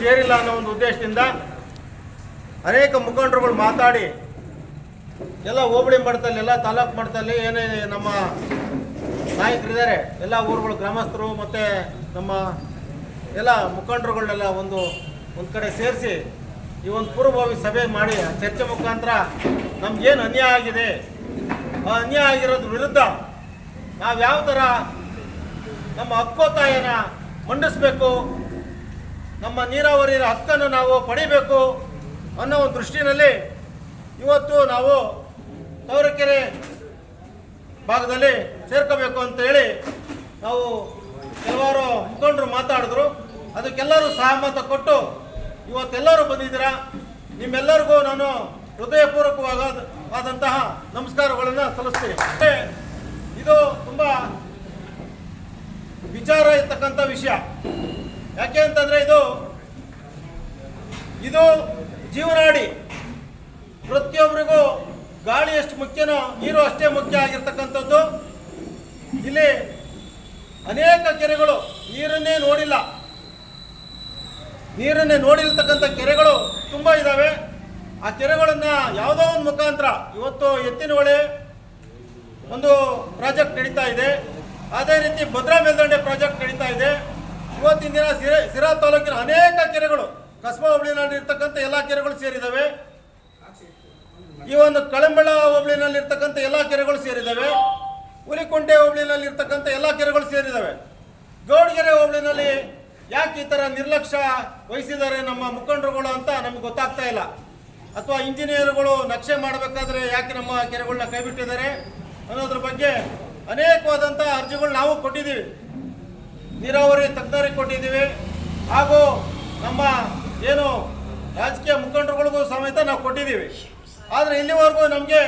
ಸೇರಿಲ್ಲ ಅನ್ನೋ ಒಂದು ಉದ್ದೇಶದಿಂದ ಅನೇಕ ಮುಖಂಡರುಗಳು ಮಾತಾಡಿ, ಎಲ್ಲ ಹೋಬಳಿ ಮಟ್ಟದಲ್ಲಿ, ಎಲ್ಲ ತಾಲೂಕು ಮಟ್ಟದಲ್ಲಿ ಏನೇ ನಮ್ಮ ನಾಯಕರಿದ್ದಾರೆ, ಎಲ್ಲ ಊರುಗಳು ಗ್ರಾಮಸ್ಥರು ಮತ್ತು ನಮ್ಮ ಎಲ್ಲ ಮುಖಂಡರುಗಳನ್ನೆಲ್ಲ ಒಂದು ಒಂದು ಕಡೆ ಸೇರಿಸಿ ಈ ಒಂದು ಪೂರ್ವಭಾವಿ ಸಭೆ ಮಾಡಿ ಚರ್ಚೆ ಮುಖಾಂತರ ನಮಗೇನು ಅನ್ಯಾಯ ಆಗಿದೆ? ಆ ಅನ್ಯಾಯ ಆಗಿರೋದ್ರ ವಿರುದ್ಧ ನಾವು ಯಾವ ಥರ ನಮ್ಮ ಹಕ್ಕೋತ್ತಾಯನ ಮಂಡಿಸ್ಬೇಕು? ನಮ್ಮ ನೀರಾವರಿ ಹಕ್ಕನ್ನು ನಾವು ಪಡಿಬೇಕು ಅನ್ನೋ ಒಂದು ದೃಷ್ಟಿನಲ್ಲಿ ಇವತ್ತು ನಾವು ತವರಕೆರೆ ಭಾಗದಲ್ಲಿ ಸೇರ್ಕೋಬೇಕು ಅಂತ ಹೇಳಿ ನಾವು ಕೆಲವರು ಮುಖಂಡರು ಮಾತಾಡಿದ್ರು. ಅದಕ್ಕೆಲ್ಲರೂ ಸಹಮತ ಕೊಟ್ಟು ಇವತ್ತೆಲ್ಲರೂ ಬಂದಿದ್ದೀರಾ? ನಿಮ್ಮೆಲ್ಲರಿಗೂ ನಾನು ಹೃದಯಪೂರ್ವಕವಾಗ ಆದಂತಹ ನಮಸ್ಕಾರಗಳನ್ನು ಸಲ್ಲಿಸ್ತೀನಿ. ಇದು ತುಂಬ ವಿಚಾರ ಇರ್ತಕ್ಕಂಥ ವಿಷಯ. ಯಾಕೆ ಅಂತಂದ್ರೆ ಇದು ಇದು ಜೀವನಾಡಿ. ಪ್ರತಿಯೊಬ್ಬರಿಗೂ ಗಾಳಿ ಎಷ್ಟು ಮುಖ್ಯನೋ ನೀರು ಅಷ್ಟೇ ಮುಖ್ಯ ಆಗಿರ್ತಕ್ಕಂಥದ್ದು. ಇಲ್ಲಿ ಅನೇಕ ಕೆರೆಗಳು ನೀರನ್ನೇ ನೋಡಿಲ್ಲ. ನೀರನ್ನೇ ನೋಡಿರ್ತಕ್ಕಂಥ ಕೆರೆಗಳು ತುಂಬ ಇದ್ದಾವೆ ಆ ಕೆರೆಗಳನ್ನ ಯಾವುದೋ ಒಂದು ಮುಖಾಂತರ ಇವತ್ತು ಎತ್ತಿನ ಹೊಳೆ ಒಂದು ಪ್ರಾಜೆಕ್ಟ್ ನಡೀತಾ ಇದೆ. ಅದೇ ರೀತಿ ಭದ್ರಾ ಮೇಲ್ದಂಡೆ ಪ್ರಾಜೆಕ್ಟ್ ನಡೀತಾ ಇದೆ. ಇವತ್ತಿನ ದಿನ ಸಿರೆ, ಸಿರಾ ತಾಲೂಕಿನ ಅನೇಕ ಕೆರೆಗಳು ಕಸ್ಬಾ ಹೋಬಳಿನಲ್ಲಿ ಇರ್ತಕ್ಕಂಥ ಎಲ್ಲ ಕೆರೆಗಳು ಸೇರಿದ್ದಾವೆ. ಈ ಒಂದು ಕಳಂಬಳ ಹೋಬಳಿನಲ್ಲಿ ಇರ್ತಕ್ಕಂಥ ಎಲ್ಲ ಕೆರೆಗಳು ಸೇರಿದ್ದಾವೆ. ಹುಲಿಕುಂಟೆ ಹೋಬಳಿನಲ್ಲಿ ಇರ್ತಕ್ಕಂಥ ಎಲ್ಲ ಕೆರೆಗಳು ಸೇರಿದ್ದಾವೆ. ಗೌಡಗೆರೆ ಹೋಬಳಿನಲ್ಲಿ ಯಾಕೆ ಈ ಥರ ನಿರ್ಲಕ್ಷ್ಯ ವಹಿಸಿದ್ದಾರೆ ನಮ್ಮ ಮುಖಂಡರುಗಳು ಅಂತ ನಮ್ಗೆ ಗೊತ್ತಾಗ್ತಾ ಇಲ್ಲ. ಅಥವಾ ಇಂಜಿನಿಯರ್ಗಳು ನಕ್ಷೆ ಮಾಡಬೇಕಾದ್ರೆ ಯಾಕೆ ನಮ್ಮ ಕೆರೆಗಳನ್ನ ಕೈಬಿಟ್ಟಿದ್ದಾರೆ ಅನ್ನೋದ್ರ ಬಗ್ಗೆ ಅನೇಕವಾದಂಥ ಅರ್ಜಿಗಳು ನಾವು ಕೊಟ್ಟಿದ್ದೀವಿ. ನೀರಾವರಿ ತಜ್ಞರಿಗೆ ಕೊಟ್ಟಿದ್ದೀವಿ. ಹಾಗೂ ನಮ್ಮ ಏನು ರಾಜಕೀಯ ಮುಖಂಡರುಗಳಿಗೂ ಸಮೇತ ನಾವು ಕೊಟ್ಟಿದ್ದೀವಿ. ಆದರೆ ಇಲ್ಲಿವರೆಗೂ ನಮಗೆ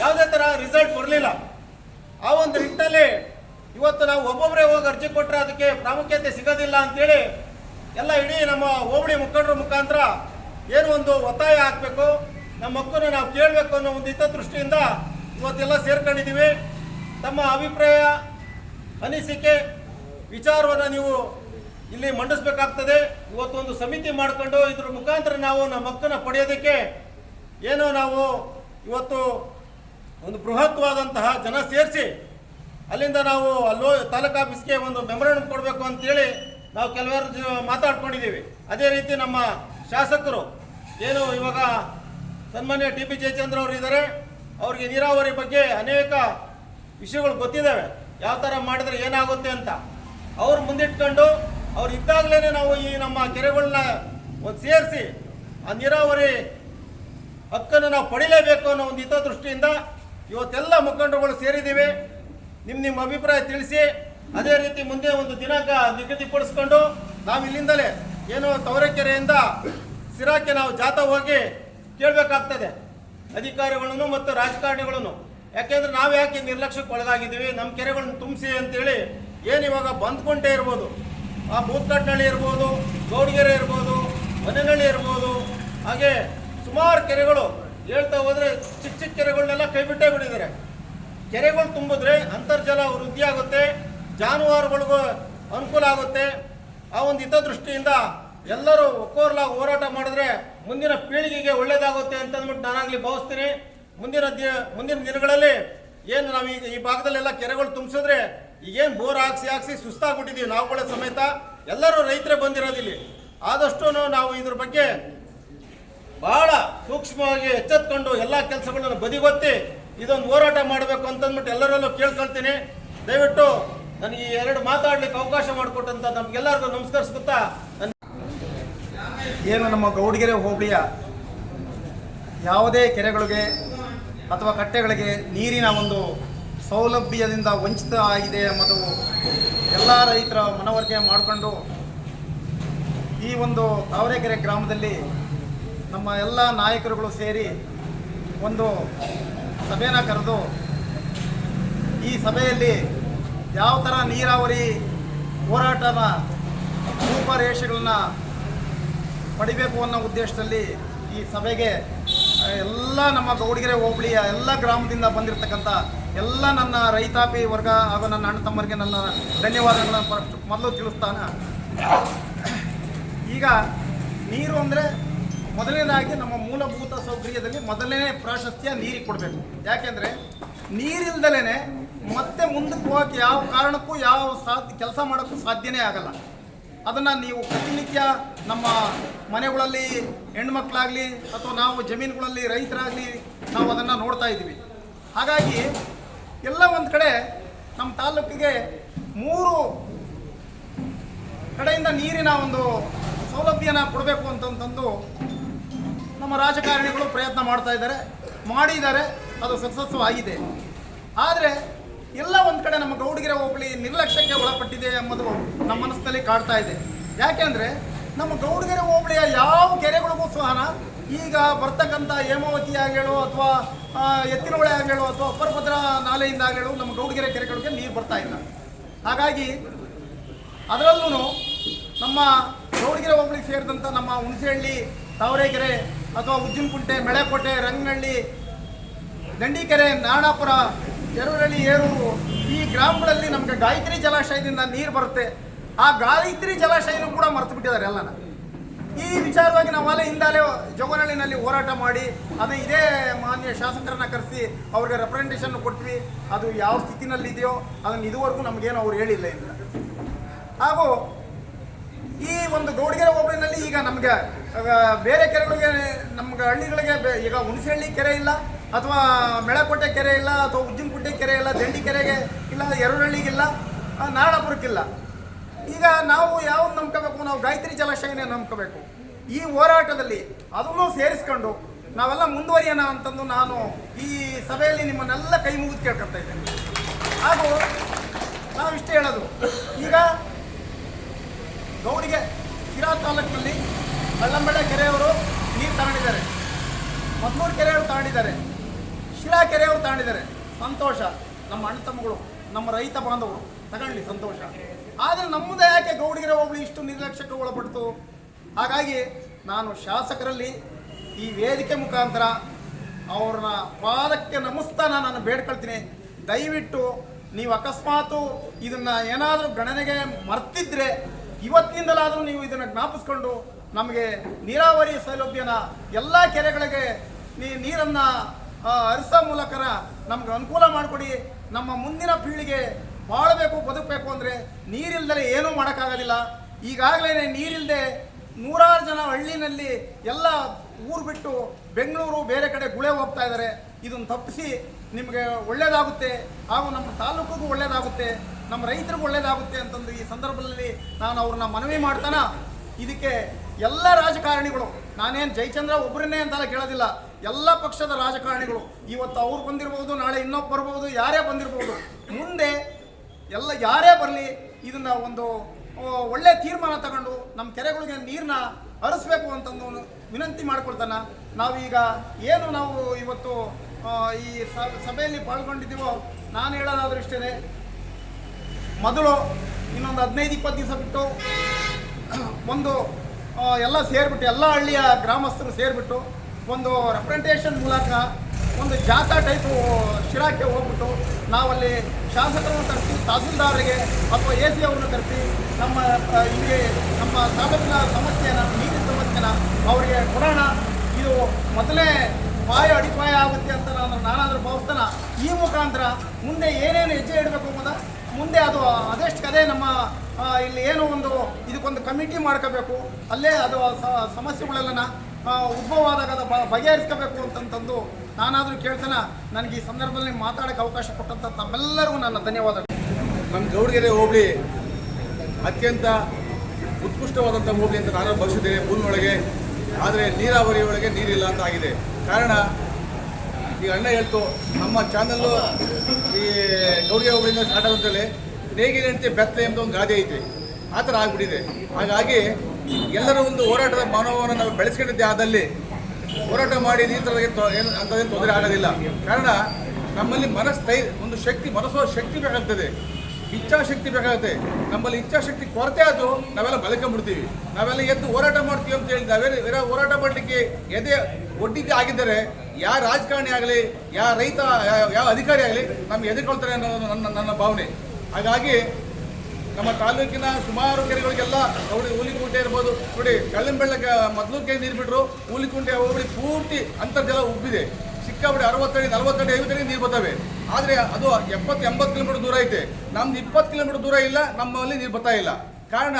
ಯಾವುದೇ ಥರ ರಿಸಲ್ಟ್ ಬರಲಿಲ್ಲ. ಆ ಒಂದು ನಿಟ್ಟಿನಲ್ಲಿ ಇವತ್ತು ನಾವು ಒಬ್ಬೊಬ್ಬರೇ ಹೋಗಿ ಅರ್ಜಿ ಕೊಟ್ಟರೆ ಅದಕ್ಕೆ ಪ್ರಾಮುಖ್ಯತೆ ಸಿಗೋದಿಲ್ಲ ಅಂತೇಳಿ ಎಲ್ಲ ಇಡೀ ನಮ್ಮ ಹೋಬಳಿ ಮುಖಂಡರ ಮುಖಾಂತರ ಏನು ಒಂದು ಒತ್ತಾಯ ಹಾಕಬೇಕು, ನಮ್ಮ ಮಕ್ಕಳನ್ನ ನಾವು ಕೇಳಬೇಕು ಅನ್ನೋ ಒಂದು ಹಿತದೃಷ್ಟಿಯಿಂದ ಇವತ್ತೆಲ್ಲ ಸೇರ್ಕೊಂಡಿದ್ದೀವಿ. ತಮ್ಮ ಅಭಿಪ್ರಾಯ, ಅನಿಸಿಕೆ ವಿಚಾರವನ್ನು ನೀವು ಇಲ್ಲಿ ಮಂಡಿಸ್ಬೇಕಾಗ್ತದೆ. ಇವತ್ತೊಂದು ಸಮಿತಿ ಮಾಡಿಕೊಂಡು ಇದ್ರ ಮುಖಾಂತರ ನಾವು ನಮ್ಮ ಹಕ್ಕನ್ನು ಪಡೆಯೋದಕ್ಕೆ ಏನೋ ನಾವು ಇವತ್ತು ಒಂದು ಬೃಹತ್ವಾದಂತಹ ಜನ ಸೇರಿಸಿ ಅಲ್ಲಿಂದ ನಾವು ಅಲ್ಲೋ ತಾಲೂಕು ಆಫೀಸ್ಗೆ ಒಂದು ಮೆಮೊರಂಡಮ್ ಕೊಡಬೇಕು ಅಂತೇಳಿ ನಾವು ಕೆಲವರು ಮಾತಾಡ್ಕೊಂಡಿದ್ದೀವಿ. ಅದೇ ರೀತಿ ನಮ್ಮ ಶಾಸಕರು ಏನು ಇವಾಗ ಸನ್ಮಾನ್ಯ ಟಿ ಪಿ ಜಯಚಂದ್ರ ಅವರು ಇದ್ದಾರೆ. ಅವರಿಗೆ ನೀರಾವರಿ ಬಗ್ಗೆ ಅನೇಕ ವಿಷಯಗಳು ಗೊತ್ತಿದ್ದಾವೆ. ಯಾವ ಥರ ಮಾಡಿದರೆ ಏನಾಗುತ್ತೆ ಅಂತ. ಅವ್ರು ಮುಂದಿಟ್ಕೊಂಡು ಅವ್ರು ಇದ್ದಾಗಲೇ ನಾವು ಈ ನಮ್ಮ ಕೆರೆಗಳನ್ನ ಒಂದು ಸೇರಿಸಿ ಆ ನೀರಾವರಿ ಹಕ್ಕನ್ನು ನಾವು ಪಡಿಲೇಬೇಕು ಅನ್ನೋ ಒಂದು ಹಿತದೃಷ್ಟಿಯಿಂದ ಇವತ್ತೆಲ್ಲ ಮುಖಂಡರುಗಳು ಸೇರಿದ್ದೀವಿ. ನಿಮ್ಮ ನಿಮ್ಮ ಅಭಿಪ್ರಾಯ ತಿಳಿಸಿ, ಅದೇ ರೀತಿ ಮುಂದೆ ಒಂದು ದಿನಾಂಕ ನಿಗದಿಪಡಿಸ್ಕೊಂಡು ನಾವು ಇಲ್ಲಿಂದಲೇ ಏನೋ ತವರೆಕೆರೆಯಿಂದ ಸಿರಾಕ್ಕೆ ನಾವು ಜಾತ ಹೋಗಿ ಕೇಳಬೇಕಾಗ್ತದೆ. ಅಧಿಕಾರಿಗಳನ್ನು ಮತ್ತು ರಾಜಕಾರಣಿಗಳನ್ನು. ಯಾಕೆಂದ್ರೆ ನಾವು ಯಾಕೆ ನಿರ್ಲಕ್ಷ್ಯಕ್ಕೆ ಒಳಗಾಗಿದ್ದೀವಿ? ನಮ್ಮ ಕೆರೆಗಳನ್ನು ತುಂಬಿಸಿ ಅಂತೇಳಿ ಏನು ಇವಾಗ ಬಂದ್ಕೊಂಡೇ ಇರ್ಬೋದು? ಆ ಬೂತ್ಕಟ್ನಳ್ಳಿ ಇರ್ಬೋದು, ಗೌಡಗೆರೆ ಇರ್ಬೋದು, ಮನೆನಳ್ಳಿ ಇರ್ಬೋದು, ಹಾಗೆ ಸುಮಾರು ಕೆರೆಗಳು ಹೇಳ್ತಾ ಹೋದರೆ ಚಿಕ್ಕ ಚಿಕ್ಕ ಕೆರೆಗಳನ್ನೆಲ್ಲ ಕೈಬಿಟ್ಟೇ ಬಿಟ್ಟಿದ್ದಾರೆ. ಕೆರೆಗಳು ತುಂಬಿದ್ರೆ ಅಂತರ್ಜಲ ವೃದ್ಧಿ ಆಗುತ್ತೆ, ಜಾನುವಾರುಗಳಿಗೂ ಅನುಕೂಲ ಆಗುತ್ತೆ. ಆ ಒಂದು ಹಿತದೃಷ್ಟಿಯಿಂದ ಎಲ್ಲರೂ ಒಕ್ಕೋರ್ಲಾಗಿ ಹೋರಾಟ ಮಾಡಿದ್ರೆ ಮುಂದಿನ ಪೀಳಿಗೆಗೆ ಒಳ್ಳೇದಾಗುತ್ತೆ ಅಂತ ಅಂದ್ಬಿಟ್ಟು ನಾನಾಗ್ಲಿ ಭಾವಿಸ್ತೀನಿ. ಮುಂದಿನ ದಿ, ಮುಂದಿನ ದಿನಗಳಲ್ಲಿ ಏನು ನಾವು ಈಗ ಈ ಭಾಗದಲ್ಲೆಲ್ಲ ಕೆರೆಗಳು ತುಂಬಿಸಿದ್ರೆ ಈಗೇನು ಬೋರ್ ಹಾಕ್ಸಿ ಹಾಕ್ಸಿ ಸುಸ್ತಾಗ್ಬಿಟ್ಟಿದ್ದೀವಿ ನಾವುಗಳ ಸಮೇತ. ಎಲ್ಲರೂ ರೈತರೇ ಬಂದಿರೋದಿಲ್ಲಿ ಆದಷ್ಟು ನಾವು ಇದ್ರ ಬಗ್ಗೆ ಬಹಳ ಸೂಕ್ಷ್ಮವಾಗಿ ಎಚ್ಚೆತ್ಕೊಂಡು ಎಲ್ಲ ಕೆಲಸಗಳನ್ನು ಬದಿಗೊತ್ತಿ ಇದೊಂದು ಹೋರಾಟ ಮಾಡಬೇಕು ಅಂತಂದ್ಬಿಟ್ಟು ಎಲ್ಲರಲ್ಲೂ ಕೇಳ್ಕೊಳ್ತೀನಿ. ದಯವಿಟ್ಟು ನನಗೆ ಈ ಎರಡು ಮಾತಾಡ್ಲಿಕ್ಕೆ ಅವಕಾಶ ಮಾಡಿಕೊಟ್ಟಂತ ನಮ್ಗೆಲ್ಲರಿಗೂ ನಮಸ್ಕರಿಸ್ಕೊತಾ ಏನು ನಮ್ಮ ಗೌಡಗೆರೆ ಹೋಬಳಿಯ ಯಾವುದೇ ಕೆರೆಗಳಿಗೆ ಅಥವಾ ಕಟ್ಟೆಗಳಿಗೆ ನೀರಿನ ಒಂದು ಸೌಲಭ್ಯದಿಂದ ವಂಚಿತ ಆಗಿದೆ ಎಂಬುದು ಎಲ್ಲ ರೈತರ ಮನವರಿಕೆ ಮಾಡಿಕೊಂಡು ಈ ಒಂದು ತಾವರೆಕೆರೆ ಗ್ರಾಮದಲ್ಲಿ ನಮ್ಮ ಎಲ್ಲ ನಾಯಕರುಗಳು ಸೇರಿ ಒಂದು ಸಭೆನ ಕರೆದು ಈ ಸಭೆಯಲ್ಲಿ ಯಾವ ಥರ ನೀರಾವರಿ ಹೋರಾಟದ ರೂಪರೇಷೆಗಳನ್ನ ಪಡಿಬೇಕು ಅನ್ನೋ ಉದ್ದೇಶದಲ್ಲಿ ಈ ಸಭೆಗೆ ಎಲ್ಲ ನಮ್ಮ ಗೌಡಗೆರೆ ಹೋಬಳಿಯ ಎಲ್ಲ ಗ್ರಾಮದಿಂದ ಬಂದಿರತಕ್ಕಂಥ ಎಲ್ಲ ನನ್ನ ರೈತಾಪಿ ವರ್ಗ ಹಾಗೂ ನನ್ನ ಅಣ್ಣ ತಮ್ಮರಿಗೆ ನನ್ನ ಧನ್ಯವಾದಗಳನ್ನು ಫಸ್ಟ್ ಮೊದಲು ತಿಳಿಸ್ತಾನೆ. ಈಗ ನೀರು ಅಂದರೆ ಮೊದಲನೇದಾಗಿ ನಮ್ಮ ಮೂಲಭೂತ ಸೌಕರ್ಯದಲ್ಲಿ ಮೊದಲನೇ ಪ್ರಾಶಸ್ತ್ಯ ನೀರಿಗೆ ಕೊಡಬೇಕು. ಯಾಕೆಂದರೆ ನೀರಿಲ್ದಲೇ ಮತ್ತೆ ಮುಂದಕ್ಕೆ ಹೋಗಕ್ಕೆ ಯಾವ ಕಾರಣಕ್ಕೂ ಯಾವ ಸಾಧ್ಯ ಕೆಲಸ ಮಾಡೋಕ್ಕೂ ಸಾಧ್ಯನೇ ಆಗಲ್ಲ. ಅದನ್ನು ನೀವು ಪ್ರತಿನಿತ್ಯ ನಮ್ಮ ಮನೆಗಳಲ್ಲಿ ಹೆಣ್ಮಕ್ಳಾಗಲಿ ಅಥವಾ ನಾವು ಜಮೀನುಗಳಲ್ಲಿ ರೈತರಾಗಲಿ ನಾವು ಅದನ್ನು ನೋಡ್ತಾ ಇದ್ದೀವಿ. ಹಾಗಾಗಿ ಎಲ್ಲ ಒಂದು ಕಡೆ ನಮ್ಮ ತಾಲೂಕಿಗೆ ಮೂರು ಕಡೆಯಿಂದ ನೀರಿನ ಒಂದು ಸೌಲಭ್ಯನ ಕೊಡಬೇಕು ಅಂತಂತಂದು ನಮ್ಮ ರಾಜಕಾರಣಿಗಳು ಪ್ರಯತ್ನ ಮಾಡ್ತಾ ಇದ್ದಾರೆ, ಮಾಡಿದ್ದಾರೆ, ಅದು ಸಕ್ಸಸ್ಸು ಆಗಿದೆ. ಆದರೆ ಎಲ್ಲ ಒಂದು ಕಡೆ ನಮ್ಮ ಗೌಡಗೆರೆ ಹೋಬಳಿ ನಿರ್ಲಕ್ಷ್ಯಕ್ಕೆ ಒಳಪಟ್ಟಿದೆ ಎಂಬುದು ನಮ್ಮ ಮನಸ್ಸಿನಲ್ಲಿ ಕಾಡ್ತಾ ಇದೆ. ಯಾಕೆಂದರೆ ನಮ್ಮ ಗೌಡಗೆರೆ ಹೋಬಳಿಯ ಯಾವ ಕೆರೆಗಳಿಗೂ ಸಹ ಈಗ ಬರ್ತಕ್ಕಂಥ ಹೇಮಾವತಿ ಆಗೇಳು ಅಥವಾ ಎತ್ತಿನಹೊಳೆ ಆಗೇಳು ಅಥವಾ ಅಪ್ಪರಭದ್ರಾ ನಾಲೆಯಿಂದ ಆಗೇಳು ನಮ್ಮ ಗೌಡಗೆರೆ ಕೆರೆಗಳಿಗೆ ನೀರು ಬರ್ತಾ ಇಲ್ಲ. ಹಾಗಾಗಿ ಅದರಲ್ಲೂ ನಮ್ಮ ಗೌಡಗೆರೆ ಹೋಬಳಿಗೆ ಸೇರಿದಂಥ ನಮ್ಮ ಹುಣಸೆಹಳ್ಳಿ ತಾವರೆಕೆರೆ ಅಥವಾ ಉಜ್ಜಿನಕುಂಟೆ, ಮೆಳೆಕೋಟೆ, ರಂಗನಹಳ್ಳಿ, ದಂಡಿಕೆರೆ ನಾಣಾಪುರ ಜರೂರಳ್ಳಿ ಏರೂರು ಈ ಗ್ರಾಮಗಳಲ್ಲಿ ನಮಗೆ ಗಾಯತ್ರಿ ಜಲಾಶಯದಿಂದ ನೀರು ಬರುತ್ತೆ. ಆ ಗಾಯತ್ರಿ ಜಲಾಶಯನೂ ಕೂಡ ಮರೆತು ಬಿಟ್ಟಿದ್ದಾರೆ ಎಲ್ಲನ. ಈ ವಿಚಾರವಾಗಿ ನಾವೆಲ್ಲ ಹಿಂದಾಲೆ ಜೋಗನಹಳ್ಳಿನಲ್ಲಿ ಹೋರಾಟ ಮಾಡಿ ಅದನ್ನ ಇದೇ ಮಾನ್ಯ ಶಾಸಕರನ್ನ ಕರೆಸಿ ಅವ್ರಿಗೆ ರೆಪ್ರೆಸೆಂಟೇಷನ್ ಕೊಟ್ವಿ. ಅದು ಯಾವ ಸ್ಥಿತಿನಲ್ಲಿದೆಯೋ ಅದನ್ನು ಇದುವರೆಗೂ ನಮಗೇನು ಅವ್ರು ಹೇಳಿಲ್ಲ ಇಲ್ಲ ಹಾಗೂ ಈ ಒಂದು ಗೌಡಗೆರೆ ಹೋಬಳಿನಲ್ಲಿ ಈಗ ನಮಗೆ ಬೇರೆ ಕೆರೆಗಳಿಗೆ, ನಮ್ಗೆ ಹಳ್ಳಿಗಳಿಗೆ ಈಗ ಹುಣಸೆಹಳ್ಳಿ ಕೆರೆ ಇಲ್ಲ, ಅಥವಾ ಮೆಳಕೋಟೆ ಕೆರೆ ಇಲ್ಲ, ಅಥವಾ ಉಜ್ಜಿನಕುಂಟೆ ಕೆರೆ ಇಲ್ಲ, ದಂಡಿ ಕೆರೆಗೆ ಇಲ್ಲ ಎರಡಹಳ್ಳಿಗಿಲ್ಲ ಹಳ್ಳಿಗಿಲ್ಲ ನಾರಾಪುರಕ್ಕಿಲ್ಲ ಈಗ ನಾವು ಯಾವ್ದು ನಂಬ್ಕೋಬೇಕು? ನಾವು ಗಾಯತ್ರಿ ಜಲಾಶಯನೇ ನಂಬ್ಕೋಬೇಕು. ಈ ಹೋರಾಟದಲ್ಲಿ ಅದನ್ನು ಸೇರಿಸ್ಕೊಂಡು ನಾವೆಲ್ಲ ಮುಂದುವರಿಯೋಣ ಅಂತಂದು ನಾನು ಈ ಸಭೆಯಲ್ಲಿ ನಿಮ್ಮನ್ನೆಲ್ಲ ಕೈ ಮುಗಿದು ಕೇಳ್ಕೊಳ್ತಾ ಇದ್ದೇನೆ. ಹಾಗೂ ನಾವು ಇಷ್ಟೇ ಹೇಳೋದು, ಈಗ ಗೌಡಿಗೆ ಶಿರಾ ತಾಲೂಕಿನಲ್ಲಿ ಹಳ್ಳಂಬೆಳೆ ಕೆರೆಯವರು ನೀರು ತಗೊಂಡಿದ್ದಾರೆ. ಮದ್ಮೂರು ಕೆರೆಯವರು ತಗೊಂಡಿದ್ದಾರೆ. ಶಿರಾ ಕೆರೆಯವರು ತಗೊಂಡಿದ್ದಾರೆ. ಸಂತೋಷ, ನಮ್ಮ ಅಣ್ಣ ತಮ್ಮಗಳು. ನಮ್ಮ ರೈತ ಬಾಂಧವರು, ತಗೊಳ್ಳಿ ಸಂತೋಷ. ಆದರೆ ನಮ್ಮದೇ ಯಾಕೆ ಗೌಡಗಿರ ಹೋಬಳಿ ಇಷ್ಟು ನಿರ್ಲಕ್ಷ್ಯಕ್ಕೆ ಒಳಪಡ್ತು? ಹಾಗಾಗಿ ನಾನು ಶಾಸಕರಲ್ಲಿ ಈ ವೇದಿಕೆ ಮುಖಾಂತರ ಅವ್ರನ್ನ ಪಾದಕ್ಕೆ ನಮಿಸ್ತಾನ ನಾನು ಬೇಡ್ಕೊಳ್ತೀನಿ. ದಯವಿಟ್ಟು ನೀವು ಅಕಸ್ಮಾತು ಇದನ್ನು ಏನಾದರೂ ಗಣನೆಗೆ ಮರ್ತಿದ್ರೆ ಇವತ್ತಿನಿಂದಲಾದರೂ ನೀವು ಇದನ್ನು ಜ್ಞಾಪಿಸ್ಕೊಂಡು ನಮಗೆ ನೀರಾವರಿ ಸೌಲಭ್ಯನ ಎಲ್ಲ ಕೆರೆಗಳಿಗೆ ನೀರನ್ನು ಹರಿಸೋ ಮೂಲಕನ ನಮ್ಗೆ ಅನುಕೂಲ ಮಾಡಿಕೊಡಿ. ನಮ್ಮ ಮುಂದಿನ ಪೀಳಿಗೆ ಬಾಳಬೇಕು, ಬದುಕಬೇಕು ಅಂದರೆ ನೀರಿಲ್ಲದೆ ಏನೂ ಮಾಡೋಕ್ಕಾಗೋದಿಲ್ಲ. ಈಗಾಗಲೇ ನೀರಿಲ್ಲದೆ ನೂರಾರು ಜನ ಹಳ್ಳಿನಲ್ಲಿ ಎಲ್ಲ ಊರು ಬಿಟ್ಟು ಬೆಂಗಳೂರು ಬೇರೆ ಕಡೆ ಗುಳೆ ಹೋಗ್ತಾ ಇದ್ದಾರೆ. ಇದನ್ನು ತಪ್ಪಿಸಿ ನಿಮಗೆ ಒಳ್ಳೆಯದಾಗುತ್ತೆ ಹಾಗೂ ನಮ್ಮ ತಾಲೂಕಿಗೂ ಒಳ್ಳೆಯದಾಗುತ್ತೆ ನಮ್ಮ ರೈತರಿಗೂ ಒಳ್ಳೆಯದಾಗುತ್ತೆ ಅಂತಂದು ಈ ಸಂದರ್ಭದಲ್ಲಿ ನಾನು ಅವ್ರನ್ನ ಮನವಿ ಮಾಡ್ತಾನ? ಇದಕ್ಕೆ ಎಲ್ಲ ರಾಜಕಾರಣಿಗಳು, ನಾನೇನು ಜಯಚಂದ್ರ ಒಬ್ಬರನ್ನೇ ಅಂತೆಲ್ಲ ಕೇಳೋದಿಲ್ಲ. ಎಲ್ಲ ಪಕ್ಷದ ರಾಜಕಾರಣಿಗಳು. ಇವತ್ತು ಅವ್ರು ಬಂದಿರ್ಬೋದು, ನಾಳೆ ಇನ್ನೊಬ್ಬ ಬರ್ಬೋದು, ಯಾರೇ ಬಂದಿರ್ಬೋದು. ಮುಂದೆ ಎಲ್ಲ ಯಾರೇ ಬರಲಿ, ಇದನ್ನ ಒಂದು ಒಳ್ಳೆ ತೀರ್ಮಾನ ತಗೊಂಡು ನಮ್ಮ ಕೆರೆಗಳಿಗೆ ನೀರನ್ನ ಹರಿಸ್ಬೇಕು ಅಂತಂದು ವಿನಂತಿ ಮಾಡ್ಕೊಳ್ತಾನ. ನಾವೀಗ ಏನು ನಾವು ಇವತ್ತು ಈ ಸಭೆಯಲ್ಲಿ ಪಾಲ್ಗೊಂಡಿದ್ದೀವೋ, ನಾನು ಹೇಳೋದಾದ್ರೂ ಇಷ್ಟೇ ಮೊದಲು ಇನ್ನೊಂದು ಹದಿನೈದು, ಇಪ್ಪತ್ತು ದಿವಸ ಬಿಟ್ಟು ಒಂದು ಎಲ್ಲ ಸೇರಿಬಿಟ್ಟು, ಎಲ್ಲ ಹಳ್ಳಿಯ ಗ್ರಾಮಸ್ಥರು ಸೇರಿಬಿಟ್ಟು ಒಂದು ರೆಪ್ರೆಸೆಂಟೇಷನ್ ಮೂಲಕ ಒಂದು ಜಾಥಾ ಟೈಪು ಶಿರಾಕ್ಕೆ ಹೋಗ್ಬಿಟ್ಟು ನಾವಲ್ಲಿ ಶಾಸಕರನ್ನು ಕರೆಸಿ, ತಹಸೀಲ್ದಾರರಿಗೆ ಅಥವಾ ಎ ಸಿ ಅವ್ರನ್ನ ಕರೆಸಿ ನಮ್ಮ ಇಲ್ಲಿ ನಮ್ಮ ತಾಲೂಕಿನ ಸಮಸ್ಯೆನ ನೀರಿನ ಸಮಸ್ಯೆನ ಅವರಿಗೆ ಕೊಡೋಣ. ಇದು ಮೊದಲೇ ಪಾಯ ಅಡಿಪಾಯ ಆಗುತ್ತೆ ಅಂತ ನಾನು ನಾನಾದರೂ ಭಾವಿಸ್ತಾನ? ಈ ಮುಖಾಂತರ ಮುಂದೆ ಏನೇನು ಹೆಜ್ಜೆ ಇಡಬೇಕು ಅಂತ ಮುಂದೆ ಅದು ಅದೆಷ್ಟು ಕದೇ ನಮ್ಮ ಇಲ್ಲಿ ಏನೋ ಒಂದು ಇದಕ್ಕೊಂದು ಕಮಿಟಿ ಮಾಡ್ಕೋಬೇಕು. ಅಲ್ಲೇ ಅದು ಸಮಸ್ಯೆಗಳೆಲ್ಲನ ಆ, ಉದ್ಭವ ಆದಾಗ ಅದು ಬ- ಬಗೆಹರಿಸ್ಕೋಬೇಕು ಅಂತಂತಂದು ನಾನಾದರೂ ಕೇಳ್ತಾನೆ. ನನಗೆ ಈ ಸಂದರ್ಭದಲ್ಲಿ ಮಾತಾಡೋಕ್ಕೆ ಅವಕಾಶ ಕೊಟ್ಟಂತ ತಮ್ಮೆಲ್ಲರಿಗೂ ನನ್ನ ಧನ್ಯವಾದಗಳು. ನಮ್ಮ ಗೌಡಗೆರೆ ಹೋಬಳಿ ಅತ್ಯಂತ ಉತ್ಕೃಷ್ಟವಾದಂಥ ಹೋಬಳಿ ಅಂತ ನಾನು ಭಾವಿಸಿದ್ದೇನೆ ಭೂಮಿಯೊಳಗೆ ಆದರೆ ನೀರಾವರಿಯೊಳಗೆ ನೀರಿಲ್ಲ ಅಂತ ಆಗಿದೆ. ಕಾರಣ ಈಗ ಅಣ್ಣ ಹೇಳ್ತು ನಮ್ಮ ಚಾನಲ್ಲು ಈ ಗೌಡಿಗೆ ಹೋಬಳಿಯಿಂದ ಸ್ಟಾರ್ಟ್ ಆದಂತಲೇ ನೇಗಿನಂತೆ ಬೆತ್ತ ಎಂಬ ಒಂದು ಗಾದೆ ಐತೆ. ಆ ಥರ ಆಗಿಬಿಟ್ಟಿದೆ. ಹಾಗಾಗಿ ಎಲ್ಲರ ಒಂದು ಹೋರಾಟದ ಮನೋಭಾವನ ನಾವು ಬೆಳೆಸ್ಕೊಂಡಿದ್ದೆ ಆದಲ್ಲಿ ಹೋರಾಟ ಮಾಡಿ ಈ ಥರದ ಏನು ಅಂಥದ್ದೇನು ತೊಂದರೆ ಆಗೋದಿಲ್ಲ. ಕಾರಣ ನಮ್ಮಲ್ಲಿ ಮನಸ್ಥೈ, ಒಂದು ಶಕ್ತಿ, ಮನಸ್ಸೋ ಶಕ್ತಿ ಬೇಕಾಗ್ತದೆ. ಇಚ್ಛಾಶಕ್ತಿ ಬೇಕಾಗುತ್ತೆ. ನಮ್ಮಲ್ಲಿ ಇಚ್ಛಾಶಕ್ತಿ ಕೊರತೆ ಆದರೂ ನಾವೆಲ್ಲ ಬದುಕೊಂಡ್ಬಿಡ್ತೀವಿ. ನಾವೆಲ್ಲ ಎದ್ದು ಹೋರಾಟ ಮಾಡ್ತೀವಿ ಅಂತ ಹೇಳಿ ಬೇರೆ ಹೋರಾಟ ಮಾಡಲಿಕ್ಕೆ ಎದೆ ಒಡ್ಡಿದ್ದೆ ಆಗಿದ್ದರೆ ಯಾವ ರಾಜಕಾರಣಿ ಆಗಲಿ ಯಾವ ರೈತ ಯಾವ ಅಧಿಕಾರಿ ಆಗಲಿ ನಮ್ಗೆ ಎದುರ್ಕೊಳ್ತಾರೆ ಅನ್ನೋದು ನನ್ನ ನನ್ನ ಭಾವನೆ. ಹಾಗಾಗಿ ನಮ್ಮ ತಾಲೂಕಿನ ಸುಮಾರು ಕೆರೆಗಳಿಗೆಲ್ಲ ನೋಡಿ ಹುಲಿಕುಂಟೆ ಇರ್ಬೋದು. ನೋಡಿ ಕಳ್ಳಂಬೆಳ್ಳಕ್ಕೆ ಮೊದಲು ಕೆರೆ ನೀರು ಬಿಟ್ಟರು ಹುಲಿಕುಂಟೆ ಹೋಬಳಿ ಪೂರ್ತಿ ಅಂತರ್ಜಲ ಉಬ್ಬಿದೆ. ಸಿಕ್ಕಾಪಟ್ಟೆ ಅರವತ್ತಡಿ ನಲವತ್ತಡಿ ಐವತ್ತಡಿ ನೀರು ಬರ್ತವೆ. ಆದರೆ ಅದು ಎಪ್ಪತ್ತು, ಎಂಬತ್ತು ಕಿಲೋಮೀಟರ್ ದೂರ ಐತೆ. ನಮ್ದು ಇಪ್ಪತ್ತು ಕಿಲೋಮೀಟರ್ ದೂರ ಇಲ್ಲ, ನಮ್ಮಲ್ಲಿ ನೀರು ಬರ್ತಾ ಇಲ್ಲ. ಕಾರಣ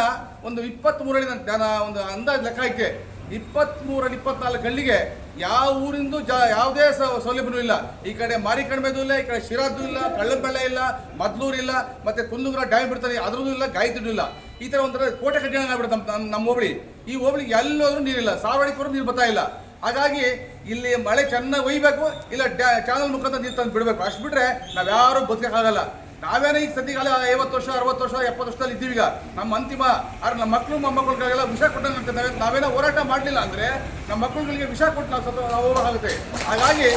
ಒಂದು ಇಪ್ಪತ್ತ್ಮೂರಡಿ ನಾನು ಒಂದು ಅಂದಾಜು ಲೆಕ್ಕ ಐತೆ. ಇಪ್ಪತ್ತ್ಮೂರಲ್ಲಿ ಇಪ್ಪತ್ನಾಲ್ಕು ಹಳ್ಳಿಗೆ ಯಾವ ಊರಿಂದು ಜ ಯಾವುದೇ ಸ- ಸೌಲಭ್ಯನೂ ಇಲ್ಲ. ಈ ಕಡೆ ಮಾರಿಕಣಿಮೆದು ಇಲ್ಲ, ಈ ಕಡೆ ಶಿರಾದ್ದು ಇಲ್ಲ ಕಳ್ಳಂಬೆಳ್ಳೆ ಇಲ್ಲ, ಮದ್ಲೂರು ಇಲ್ಲ, ಮತ್ತೆ ಕುಂದುಗ್ರ ಡ್ಯಾಮ್ ಬಿಡ್ತಾರೆ ಅದ್ರದ್ದು ಇಲ್ಲ ಗಾಯತ್ರಿದು ಇಲ್ಲ. ಈ ಥರ ಒಂಥರ ಕೋಟೆ ಕಟ್ಟಿಗೆ ಆಗ್ಬಿಡುತ್ತೆ ನಮ್ಮ, ನಮ್ಮ- ಹೋಬಳಿ. ಈ ಹೋಬಳಿಗೆ ಎಲ್ಲೋದ್ರೂ ನೀರಿಲ್ಲ ಸಾವಳಿಕರು ನೀರು ಬರ್ತಾ ಇಲ್ಲ. ಹಾಗಾಗಿ ಇಲ್ಲಿ ಮಳೆ ಚೆನ್ನಾಗಿ ಒಯ್ಯಬೇಕು ಇಲ್ಲ ಡ್ಯಾ, ಚಾನಲ್ ಮುಖಾಂತರ ನೀರು ತಂದು ಬಿಡಬೇಕು. ಅಷ್ಟು ಬಿಟ್ಟರೆ ನಾವು ಯಾರೂ ಬದುಕಕ್ಕಾಗಲ್ಲ. ನಾವೇನೋ ಈಗ ಸದ್ಯಕಾಲ ಐವತ್ತು ವರ್ಷ, ಅರವತ್ತು ವರ್ಷ, ಎಪ್ಪತ್ತು ವರ್ಷದಲ್ಲಿ ಇದ್ದೀವಿ ಈಗ. ನಮ್ಮ ಅಂತಿಮ, ಆದ್ರೆ ನಮ್ಮ ಮಕ್ಕಳು ಮೊಮ್ಮಕ್ಕಳಿಗೆಲ್ಲ ವಿಷ ಕೊಟ್ಟಂಗೆ ನಾವೇನ ಹೋರಾಟ ಮಾಡಲಿಲ್ಲ ಅಂದರೆ ನಮ್ಮ ಮಕ್ಕಳುಗಳಿಗೆ ವಿಷ ಕೊಟ್ಟು ನಾವು ಸತ ಆಗುತ್ತೆ ಹಾಗಾಗಿ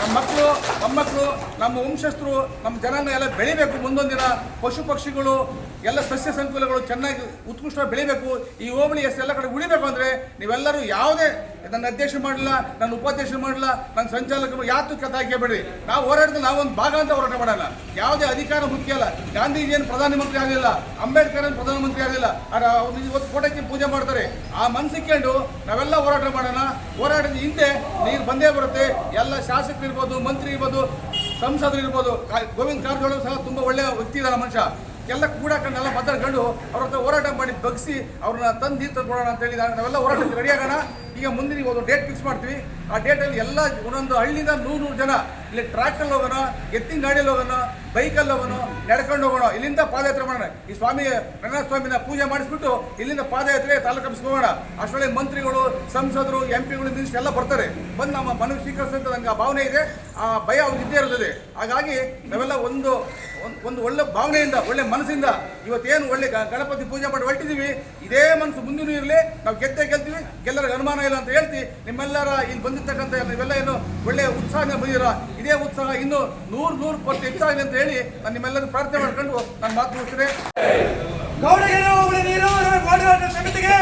ನಮ್ಮ ಮಕ್ಕಳು, ಮೊಮ್ಮಕ್ಕಳು, ನಮ್ಮ ವಂಶಸ್ಥರು, ನಮ್ಮ ಜನನ ಎಲ್ಲ ಬೆಳಿಬೇಕು. ಮುಂದೊಂದಿನ ಪಶು ಪಕ್ಷಿಗಳು, ಎಲ್ಲ ಸಸ್ಯ ಸಂಕುಲಗಳು ಚೆನ್ನಾಗಿ ಉತ್ಕೃಷ್ಟವಾಗಿ ಬೆಳಿಬೇಕು. ಈ ಹೋಬಳಿ ಎಸ್ ಎಲ್ಲ ಕಡೆ ಉಳಿಬೇಕು ಅಂದರೆ ನೀವೆಲ್ಲರೂ ಯಾವುದೇ ನನ್ನ ಅಧ್ಯಕ್ಷ ಮಾಡಲಿಲ್ಲ ನನ್ನ ಉಪಾಧ್ಯಕ್ಷ ಮಾಡಲಿಲ್ಲ ನನ್ನ ಸಂಚಾಲಕರು ಯಾತು ಹಾಕಬೇಡ್ರಿ ನಾವು ಹೋರಾಡಿದ್ರೆ ನಾವೊಂದು ಭಾಗ ಅಂತ ಹೋರಾಟ ಮಾಡೋಣ. ಯಾವುದೇ ಅಧಿಕಾರ ಅಲ್ಲ. ಗಾಂಧೀಜಿ ಏನು ಪ್ರಧಾನಮಂತ್ರಿ ಆಗಲಿಲ್ಲ, ಅಂಬೇಡ್ಕರ್ ಏನು ಪ್ರಧಾನಮಂತ್ರಿ ಆಗಲಿಲ್ಲ ಇವತ್ತು ಫೋಟೋಕ್ಕೆ ಪೂಜೆ ಮಾಡ್ತಾರೆ. ಆ ಮನಸ್ಸಿಕೊಂಡು ನಾವೆಲ್ಲ ಹೋರಾಟ ಮಾಡೋಣ. ಹೋರಾಟದ ಹಿಂದೆ ನೀರು ಬಂದೇ ಬರುತ್ತೆ. ಎಲ್ಲ ಶಾಸಕರು ಇರ್ಬೋದು, ಮಂತ್ರಿ ಇರ್ಬೋದು, ಸಂಸದರು ಇರ್ಬೋದು. ಗೋವಿಂದ ಕಾರಜೋಳ ಸಹ ತುಂಬ ಒಳ್ಳೆಯ ವ್ಯಕ್ತಿ ಇದ್ದಾನೆ ಮನುಷ್ಯ. ಎಲ್ಲ ಕೂಡಾಕೊಂಡೆಲ್ಲ ಮಾತಾಡ್ಕೊಂಡು ಅವ್ರ ಹತ್ರ ಹೋರಾಟ ಮಾಡಿ ಬಗ್ಸಿ ಅವ್ರನ್ನ ತಂದು ನೀರು ತಂದ್ಕೊಡೋಣ ಅಂತ ಹೇಳಿದಾಗ ನಾವೆಲ್ಲ ಹೋರಾಟಕ್ಕೆ ರೆಡಿ ಆಗೋಣ. ಈಗ ಮುಂದಿನ ಒಂದು ಡೇಟ್ ಫಿಕ್ಸ್ ಮಾಡ್ತೀವಿ. ಆ ಡೇಟಲ್ಲಿ ಎಲ್ಲ ಒಂದೊಂದು ಹಳ್ಳಿಯಿಂದ ನೂರು ನೂರು ಜನ ಇಲ್ಲಿ ಟ್ರ್ಯಾಕ್ಟಲ್ಲಿ ಹೋಗೋಣ, ಎತ್ತಿನ ಗಾಡಿಯಲ್ಲಿ ಹೋಗೋಣ ಬೈಕಲ್ಲಿ ಹೋಗೋಣ, ನಡ್ಕೊಂಡು ಹೋಗೋಣ, ಇಲ್ಲಿಂದ ಪಾದಯಾತ್ರೆ ಮಾಡೋಣ. ಈ ಸ್ವಾಮಿ ರಂಗನಾಥ ಸ್ವಾಮಿನ ಪೂಜೆ ಮಾಡಿಸ್ಬಿಟ್ಟು ಇಲ್ಲಿಂದ ಪಾದಯಾತ್ರೆ ತಾಲೂಕು ಹೋಗೋಣ. ಅಷ್ಟೊಳ್ಳೆ ಮಂತ್ರಿಗಳು, ಸಂಸದರು ಎಂ ಪಿಗಳು ಎಲ್ಲ ಬರ್ತಾರೆ. ಬಂದು ನಮ್ಮ ಮನವಿ ಸ್ವೀಕರಿಸಿದಂತ ನಂಗೆ ಭಾವನೆ ಇದೆ. ಆ ಭಯ ಇದ್ದೇ ಇರ್ತದೆ ಹಾಗಾಗಿ ನಾವೆಲ್ಲ ಒಂದು ಒಂದ್- ಒಂದು ಒಳ್ಳೆ ಭಾವನೆಯಿಂದ, ಒಳ್ಳೆ ಮನಸ್ಸಿಂದ ಇವತ್ತೇನು ಒಳ್ಳೆ ಗಣಪತಿ ಪೂಜೆ ಮಾಡಿ ಹೊರಟಿದ್ದೀವಿ. ಇದೇ ಮನಸ್ಸು ಮುಂದಿನೂ ಇರಲಿ. ನಾವು ಗೆದ್ದೇ ಗೆಲ್ತೀವಿ. ಗೆಲ್ಲರಿಗೆ ಅನುಮಾನ ಇಲ್ಲ ಅಂತ ಹೇಳ್ತಿ, ನಿಮ್ಮೆಲ್ಲರ ಇಲ್ಲಿ ಬಂದಿರ್ತಕ್ಕಂಥ ನೀವೆಲ್ಲ ಏನು ಒಳ್ಳೆ ಉತ್ಸಾಹ ಬಂದಿರ ಇದೇ ಉತ್ಸಾಹ ಇನ್ನು ನೂರು ನೂರು ಪಟ್ಟು ಹೆಚ್ಚಾಗಲಿ ಅಂತ ಹೇಳಿ ನಾನು ನಿಮ್ಮೆಲ್ಲರೂ ಪ್ರಾರ್ಥನೆ ಮಾಡ್ಕೊಂಡು ನಾನು ಮಾತು ಮುಗಿಸ್ತೇನೆ. ಗೌಡಗೆರೆ ನೀರು ಸಮಿತಿಗೆ